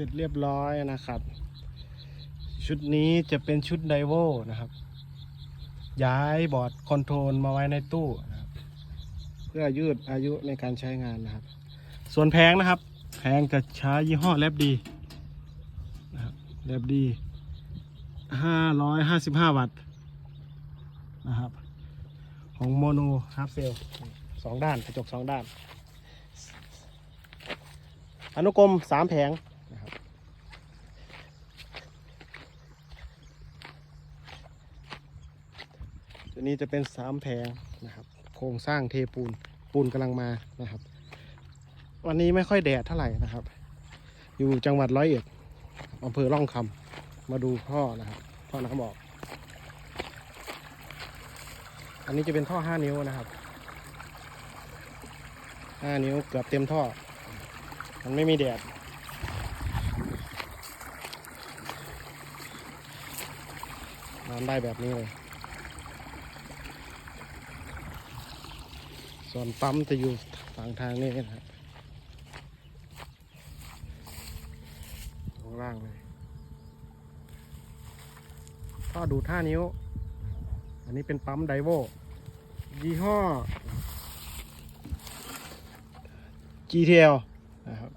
ร็จเรียบร้อยนะครับ ชุดนี้จะเป็นชุดไดโวนะครับ ย้ายบอร์ดคอนโทรลมาไว้ในตู้นะครับ เพื่อยืดอายุในการใช้งานนะครับ ส่วนแพงนะครับ แพงจะใช้ยี่ห้อแลบดีนะครับแลบดีห้าร้อยห้าสิบห้าวัตต์นะครับของโมโนฮาร์ฟเซลสองด้านกระจกสองด้าน อนุกรมสามแผงนะครับ ตัวนี้จะเป็นสามแผงนะครับ โครงสร้างเทปูนปูนกำลังมานะครับ วันนี้ไม่ค่อยแดดเท่าไหร่นะครับ อยู่จังหวัดร้อยเอ็ดอำเภอร่องคำมาดูท่อนะครับท่อน้ำออก อันนี้จะเป็นท่อห้านิ้วนะครับห้านิ้วเกือบเต็มท่อ มันไม่มีแดดนอนได้แบบนี้เลย ส่วนปั๊มจะอยู่ฝั่งทางนี้นะครับข้างล่างเลยท่อดูด5นิ้ว อันนี้เป็นปั๊มไดโวยี่ห้อ GTL นะครับ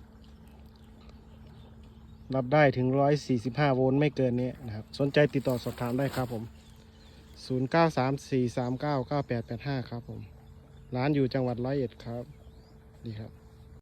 รับได้ถึง 145 โวลต์ไม่เกินนี้นะครับ สนใจติดต่อสอบถามได้ครับผม 0934399885 ครับผม ร้านอยู่จังหวัดร้อยเอ็ดครับ ดีครับ